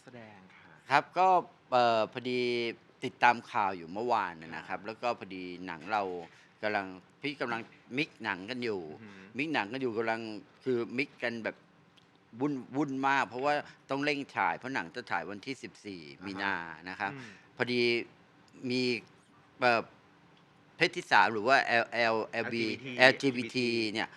นักแสดงค่ะ ครับก็เอ่อพอดีติดตามข่าวอยู่เมื่อวานนะนะครับ แล้วก็พอดีหนังเรากำลังพี่กำลังมิกหนังกันอยู่ อือหือ มิกหนังกันอยู่กำลังคือมิกกันแบบวุ่นวุ่นมาก เพราะว่าต้องเร่งถ่ายเพราะหนังจะถ่ายวันที่ 14 มีนานะครับ อืม พอดีมีเอ่อเพศที่สามหรือว่า L L L B LGBT LGBT เนี่ย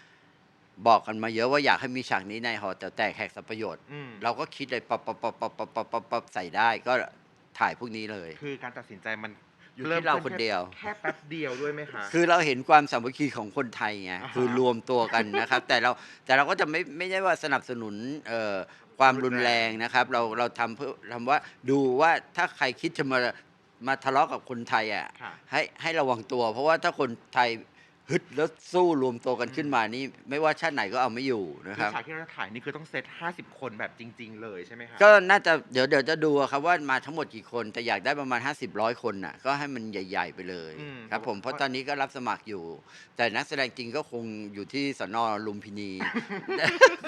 บอกกันมาเยอะว่าอยากให้มีฉากนี้ในหอแต่แตกแหกสัมประโยชน์ อืมเราก็คิดเลยปับปับปับปับปับปับปับปับใส่ได้ก็ถ่ายพวกนี้เลย คือการตัดสินใจมันอยู่ที่เราคนเดียว แค่แป๊บเดียวด้วยไหมคะ คือเราเห็นความสามัคคีของคนไทยไงอ่าฮะคือรวมตัวกันนะครับ แต่เราแต่เราก็จะไม่ไม่ได้ว่าสนับสนุนเอ่อความรุนแรงนะครับ เราเราทำเพื่อทำว่าดูว่าถ้าใครคิดจะมามาทะเลาะกับคนไทยอะค่ะ ให้ให้ระวังตัว เพราะว่าถ้าคนไทย ฮึดแล้วสู้รวมตัวกันขึ้นมานี่ ไม่ว่าชาติไหนก็เอาไม่อยู่นะคคือรับ ฉากที่เราจะถ่ายนี่คือต้องเซต 50 คนแบบจริง ๆ เลยใช่ไหมคะก็น่าจะเดี๋ยวเดี๋ยวจะดูอะครับว่ามาทั้งหมดกี่คนแต่อยากได้ประมาณ 50ร้อยคนน่ะก็ให้มันใหญ่ ๆ ไปเลยอืมครับผมเพราะตอนนี้ก็รับสมัครอยู่ แต่นักแสดงจริงก็คงอยู่ที่สนลุมพินี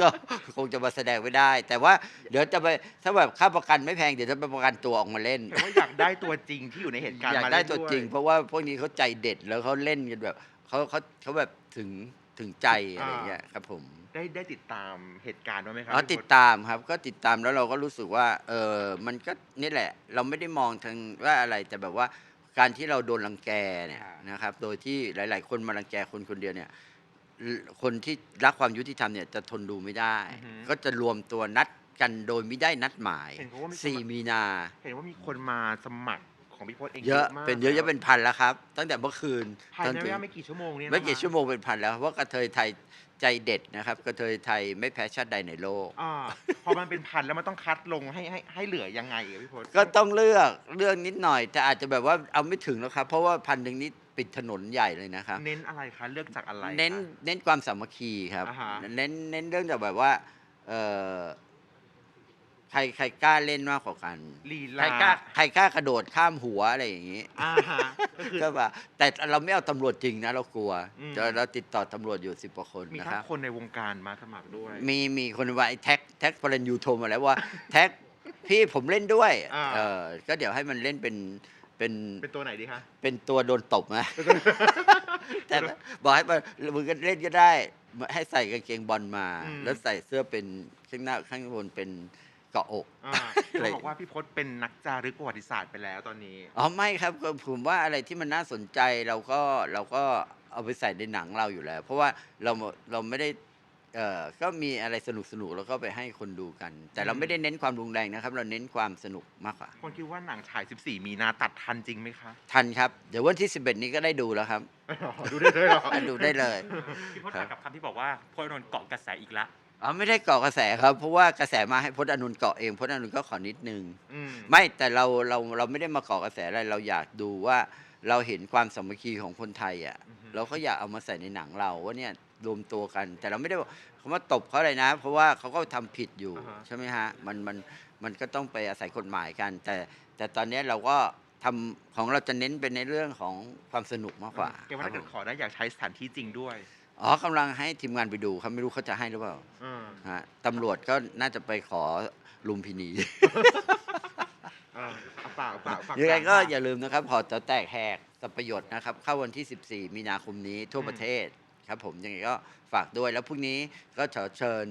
ก็คงจะมาแสดงไม่ได้ แต่ว่าเดี๋ยวจะไปถ้าแบบค่าประกันไม่แพงเดี๋ยวจะไปประกันตัวออกมาเล่น แต่ว่าอยากได้ตัวจริงที่อยู่ในเหตุการณ์อยากมาได้เล่นตัวด้วยจริง เพราะว่าพวกนี้เขาใจเด็ดแล้วเขาเล่นกันแบบ เขาเขาเขาแบบถึงถึงใจอะไรอย่างเงี้ยครับผมได้ได้ติดตามเหตุการณ์ด้วยไหมครัอ๋อพี่ติดพศตามครับ ก็ติดตามแล้วเราก็รู้สึกว่า เออมันก็นี่แหละ เราไม่ได้มองทางว่าอะไรแต่แบบว่าการที่เราโดนรังแกเนี่ยค่ะนะครับ โดยที่หลาย ๆ คนมารังแกคนคนเดียวเนี่ย คนที่รักความยุติธรรมเนี่ยจะทนดูไม่ได้ก็จะรวมตัวนัดกันโดยไม่ได้นัดหมายเห็นเขาว่ามีคนสี่มามีนา เห็นว่ามีคนมาสมัคร ของพี่พศเองเยอะมากเป็นเยอะแล้เยวอะเป็นพันแล้วครับ ตั้งแต่เมื่อคืนภายจนในถึเวงลาไม่กี่ชั่วโมงเนี่ยไม่กี่นะคะชั่วโมงเป็นพันแล้วเพราะว่ากระเทยไทยใจเด็ดนะครับกระเทยไทยไม่แพ้ชาติใดในโลกอ่าพอมันเป็นพันแล้วมันต้องคัดลงให้ให้ให้เหลือยังไงอะพี่พศก็ต้องเลือกเลือกนิดหน่อย แต่อาจจะแบบว่าเอาไม่ถึงแล้วครับเพราะว่าพันหนึ่งนี้ปิดถนนใหญ่เลยนะครับ เน้นอะไรคะเลือกจากอะไร เน้นคะเน้นความสามัคคีครับอ่าฮะเน้นเน้นเรื่องจากแบบว่าเออใค รใครกล้าเล่นมากกว่ากัน ลีใครลากล้าใครกล้ากระโดดข้ามหัวอะไรอย่างนี้อ่าฮะก็คือ ก็ว่าแต่เราไม่เอาตำรวจจริงนะ เรากลัวอืม เราเราติดต่อตำรวจอยู่สิบกว่าคนมีนะคทั้รังบคนในวงการมาสมัครด้วย มีมีคนว่าไอ้แท็กแท็กพลันยูโทรมาแล้วว่า แท็กพี่ผมเล่นด้วยอ่า เออก็เดี๋ยวให้มันเล่นเป็นเป็นเป็นตัวไหนดีคะเป็นตัวโดนตบนะ แต่บอกให้มันมึงก็เล่นก็ได้ให้ใส่กางเกงบอลมาอืมแล้วใส่เสื้อเป็นข้างหน้าข้างบนเป็น เกาะอกอ่าอะไรเขาบอกว่าพี่พศเป็นนักจารึกประวัติศาสตร์ไปแล้วตอนนี้ อ๋อไม่ครับก็ผมว่าอะไรที่มันน่าสนใจเราก็เราก็เอาไปใส่ในหนังเราอยู่แล้ว เพราะว่าเราเราไม่ได้เอ่อก็มีอะไรสนุกสนุกๆแล้วก็ไปให้คนดูกัน แต่เราอืมไม่ได้เน้นความรุนแรงนะครับ เราเน้นความสนุกมากกว่า คนคิดว่าหนังฉาย 14 มีนาตัดทันจริงไหมคะ ทันครับ เดี๋ยววันที่ 11 นี้ก็ได้ดูแล้วครับ ดูได้เลยเหรอ ดูได้เลย พี่พจน์ตัดกับคำที่บอกว่าพลนนท์เกาะกระแสอีกละ อ๋อไม่ได้เกาะกระแสครับ เพราะว่ากระแสมาให้พจน์อนุนท์เกาะเองพจน์อนุนท์ก็ขอนิดนึงอืม ไม่แต่เราเราเราไม่ได้มาเกาะกระแสอะไรเราอยากดูว่าเราเห็นความสามัคคีของคนไทยอะ อือฮึ เราก็อยากเอามาใส่ในหนังเราว่าเนี่ยรวมตัวกัน แต่เราไม่ได้บอกเขามาตบเขาอะไรนะ เพราะว่าเขาก็ทำผิดอยู่ อ่าฮะ ใช่ไหมฮะมันมันมันก็ต้องไปอาศัยกฎหมายกัน แต่แต่ตอนเนี้ยเราก็ทำของเราจะเน้นเป็นในเรื่องของความสนุกมากกว่าแกว่าถ้าคเกิรัดบขอได้อยากใช้สถานที่จริงด้วย อ๋อกำลังให้ทีมงานไปดูครับไม่รู้เขาจะให้หรือเปล่าอืมฮะตำรวจก็น่าจะไปขอลุมพินี อ่าเอาเปล่าเปล่าฝากยังไงก็ฝอย่าลืมนะครับหอจะแตกแหกสับประโยชน์นะครับ เข้าวันที่ 14 มีนาคมนี้ทั่วอืมประเทศครับ ผมยังไงก็ฝากด้วยแล้วพรุ่งนี้ก็ขอเชิญ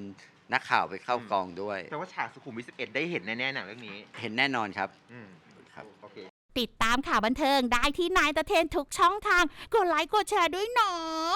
นักข่าวไปเข้ากองด้วยแต่ว่าฉากสุขุมวิท11ได้เห็นแน่ๆหนังเรื่องนี้ เห็นแน่นอนครับ อืมครับ โอเค ติดตามข่าวบันเทิงได้ที่นายตะเทนทุกช่องทาง กดไลค์กดแชร์ด้วยเนาะ